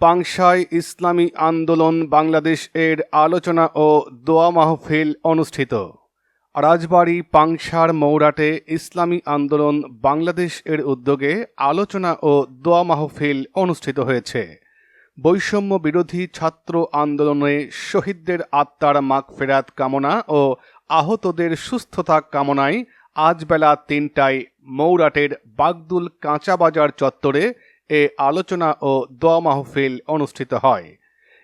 পাংশায় ইসলামী আন্দোলন বাংলাদেশ এর আলোচনা ও দোয়া মাহফিল অনুষ্ঠিত। রাজবাড়ী পাংশার মৌরাটে ইসলামী আন্দোলন বাংলাদেশ এর উদ্যোগে আলোচনা ও দোয়া মাহফিল অনুষ্ঠিত হয়েছে। বৈষম্য বিরোধী ছাত্র আন্দোলনে শহীদদের আত্মার মাগফেরাত কামনা ও আহতদের সুস্থতা কামনায় আজ বেলা তিনটায় মৌরাটের বাগদুল কাঁচাবাজার চত্বরে এ আলোচনা ও দোয়া মাহফিল অনুষ্ঠিত হয়।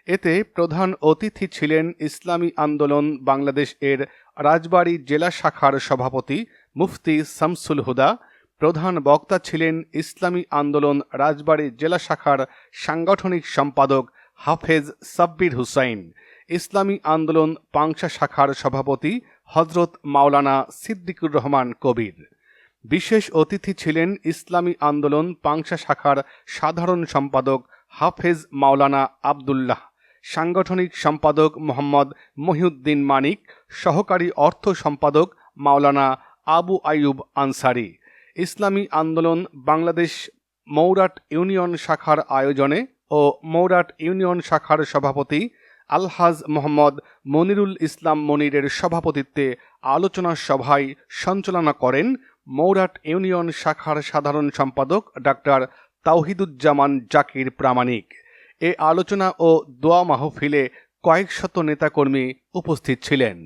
এতে প্রধান অতিথি ছিলেন ইসলামী আন্দোলন বাংলাদেশ এর রাজবাড়ী জেলা শাখার সভাপতি মুফতি শামসুল হুদা, প্রধান বক্তা ছিলেন ইসলামী আন্দোলন রাজবাড়ী জেলা শাখার সাংগঠনিক সম্পাদক হাফেজ সাব্বির হুসাইন, ইসলামী আন্দোলন পাংশা শাখার সভাপতি হজরত মাওলানা সিদ্দিকুর রহমান কবির। বিশেষ অতিথি ছিলেন ইসলামী আন্দোলন পাংশা শাখার সাধারণ সম্পাদক হাফেজ মাওলানা আবদুল্লাহ, সাংগঠনিক সম্পাদক মোহাম্মদ মহিউদ্দিন মানিক, সহকারী অর্থ সম্পাদক মাওলানা আবু আইয়ুব আনসারি। ইসলামী আন্দোলন বাংলাদেশ মৌরাট ইউনিয়ন শাখার আয়োজনে ও মৌরাট ইউনিয়ন শাখার সভাপতি আলহাজ মোহাম্মদ মনিরুল ইসলাম মনিরের সভাপতিত্বে আলোচনা সভায় সঞ্চালনা করেন মৌরাট ইউনিয়ন শাখার সাধারণ সম্পাদক ডাক্তার তাওহিদুজ্জামান জাকির প্রামাণিক। এ আলোচনা ও দোয়া মাহফিলে কয়েক শত নেতাকর্মী উপস্থিত ছিলেন।